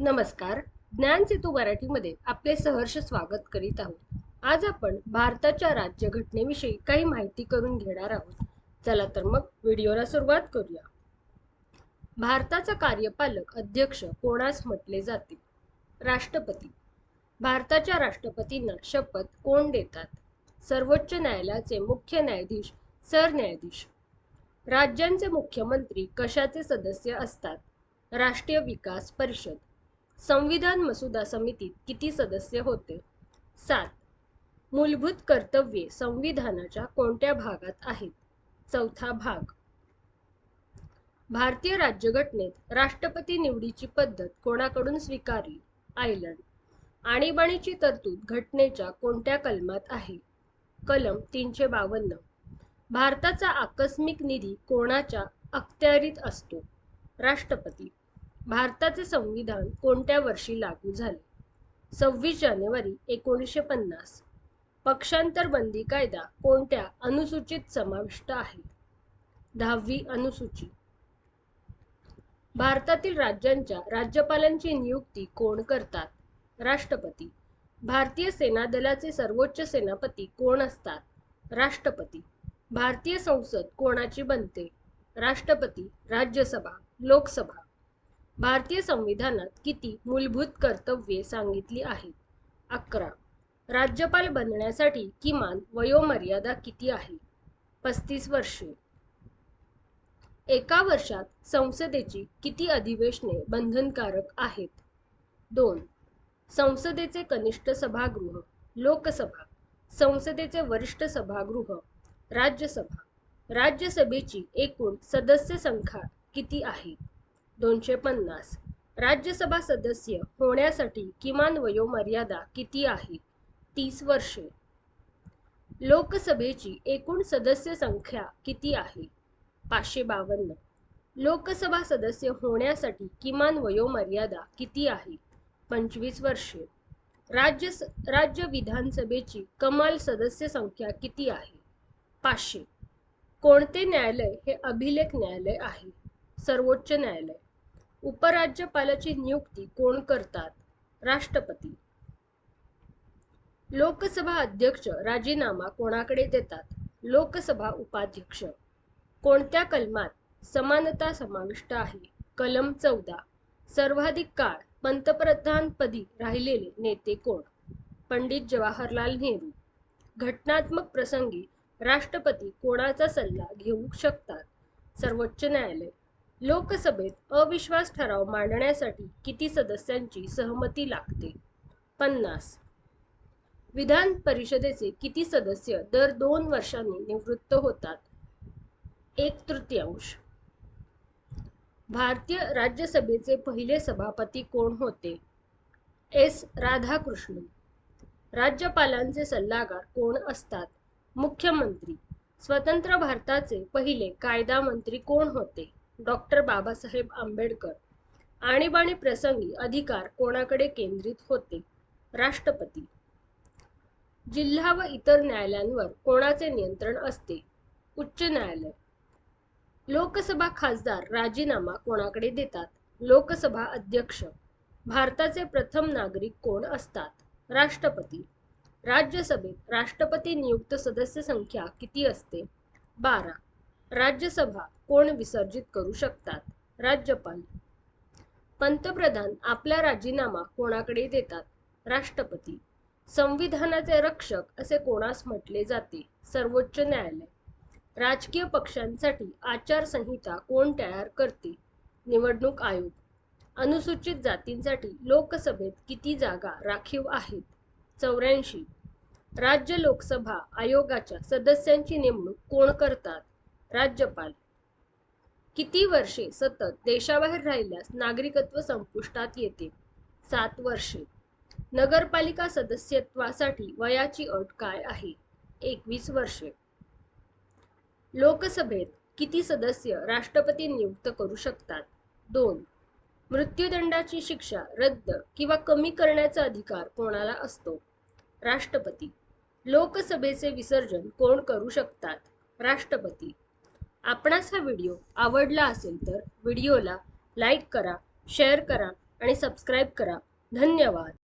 नमस्कार. ज्ञान सेतू मराठीमध्ये आपले सहर्ष स्वागत करीत आहोत. आज आपण भारताच्या राज्यघटनेविषयी काही माहिती करून घेणार आहोत. चला तर मग व्हिडिओला सुरुवात करूया. भारताचा कार्यपालक अध्यक्ष कोणास म्हटले जाते? राष्ट्रपती. भारताच्या राष्ट्रपतींना शपथ कोण देतात? सर्वोच्च न्यायालयाचे मुख्य न्यायाधीश सरन्यायाधीश. राज्यांचे मुख्यमंत्री कशाचे सदस्य असतात? राष्ट्रीय विकास परिषद. संविधान मसुदा समितीत किती सदस्य होते? सात. मूलभूत कर्तव्ये संविधानाच्या कोणत्या भागात आहेत? चौथा भाग. भारतीय राज्यघटनेत राष्ट्रपती निवडीची पद्धत कोणाकडून स्वीकारली? आयर्लंड. आणीबाणीची तरतूद घटनेच्या कोणत्या कलमात आहे? कलम तीनशे बावन्न. भारताचा आकस्मिक निधी कोणाच्या अखत्यारीत असतो? राष्ट्रपती. भारताचे संविधान कोणत्या वर्षी लागू झाले? सव्वीस जानेवारी एकोणीसशे पन्नास. पक्षांतर बंदी कायदा कोणत्या अनुसूचित समाविष्ट आहे? दहावी अनुसूची. भारतातील राज्यांच्या राज्यपालांची नियुक्ती कोण करतात? राष्ट्रपती. भारतीय सेना दलाचे सर्वोच्च सेनापती कोण असतात? राष्ट्रपती. भारतीय संसद कोणाची बनते? राष्ट्रपती राज्यसभा लोकसभा. भारतीय संविधानात किती मूलभूत कर्तव्ये सांगितली आहेत? अकरा. राज्यपाल बनण्यासाठी किमान वयोमर्यादा किती आहे? पस्तीस वर्षे. एका वर्षात संसदेची किती अधिवेशने बंधनकारक आहेत? दोन. संसदेचे कनिष्ठ सभागृह लोकसभा. संसदेचे वरिष्ठ सभागृह राज्यसभा. राज्यसभेची एकूण सदस्य संख्या किती आहे? दोनशे पन्नास. राज्यसभा सदस्य होण्यासाठी किमान वयोमर्यादा किती आहे? तीस वर्षे. लोकसभेची एकूण सदस्य संख्या किती आहे? पाचशे बावन्न. लोकसभा सदस्य होण्यासाठी किमान वयोमर्यादा किती आहे? पंचवीस वर्षे. राज्य राज्य विधानसभेची कमाल सदस्य संख्या किती आहे? पाचशे. कोणते न्यायालय हे अभिलेख न्यायालय आहे? सर्वोच्च न्यायालय. उपराज्यपालाची नियुक्ती कोण करतात? राष्ट्रपती. लोकसभा अध्यक्ष राजीनामा कोणाकडे देतात? लोकसभा उपाध्यक्ष. कोणत्या कलमात समानता समाविष्ट आहे? कलम चौदा. सर्वाधिक काळ पंतप्रधानपदी राहिलेले नेते कोण? पंडित जवाहरलाल नेहरू. घटनात्मक प्रसंगी राष्ट्रपती कोणाचा सल्ला घेऊ शकतात? सर्वोच्च न्यायालय. लोकसभेत अविश्वास ठराव मांडण्यासाठी किती सदस्यांची सहमती लागते? पन्नास. विधान परिषदेचे किती सदस्य दर दोन वर्षांनी निवृत्त होतात? एक तृतीयांश. भारतीय राज्यसभेचे पहिले सभापती कोण होते? एस. राधाकृष्णन. राज्यपालांचे सल्लागार कोण असतात? मुख्यमंत्री. स्वतंत्र भारताचे पहिले कायदा मंत्री कोण होते? डॉक्टर बाबासाहेब आंबेडकर आणीबाणी प्रसंगी अधिकार कोणाकडे केंद्रित होते? राष्ट्रपती. जिल्हा व इतर न्यायालयांवर कोणाचे नियंत्रण असते? उच्च न्यायालय. लोकसभा खासदार राजीनामा कोणाकडे देतात? लोकसभा अध्यक्ष. भारताचे प्रथम नागरिक कोण असतात? राष्ट्रपती. राज्यसभेत राष्ट्रपती नियुक्त सदस्य संख्या किती असते? बारा. राज्यसभा कोण विसर्जित करू शकतात? राज्यपाल. पंतप्रधान आपला राजीनामा कोणाकडे देतात? राष्ट्रपती. संविधानाचे रक्षक असे कोणास म्हटले जाते? सर्वोच्च न्यायालय. राजकीय पक्षांसाठी आचारसंहिता कोण तयार करते? निवडणूक आयोग. अनुसूचित जातींसाठी लोकसभेत किती जागा राखीव आहेत? चौऱ्याऐंशी. राज्य लोकसभा आयोगाच्या सदस्यांची नेमणूक कोण करतात? राज्यपाल. किती वर्षे सतत देशाबाहेर राहिल्यास नागरिकत्व संपुष्टात येते? सात वर्षे. नगरपालिका सदस्यत्वासाठी वयाची अट काय आहे? एकवीस वर्षे. लोकसभेत किती सदस्य राष्ट्रपती नियुक्त करू शकतात? दोन. मृत्यूदंडाची शिक्षा रद्द किंवा कमी करण्याचा अधिकार कोणाला असतो? राष्ट्रपती. लोकसभेचे विसर्जन कोण करू शकतात? राष्ट्रपती. आपणास हा व्हिडिओ आवडला असेल तर व्हिडिओला लाईक करा शेअर करा आणि सबस्क्राईब करा. धन्यवाद.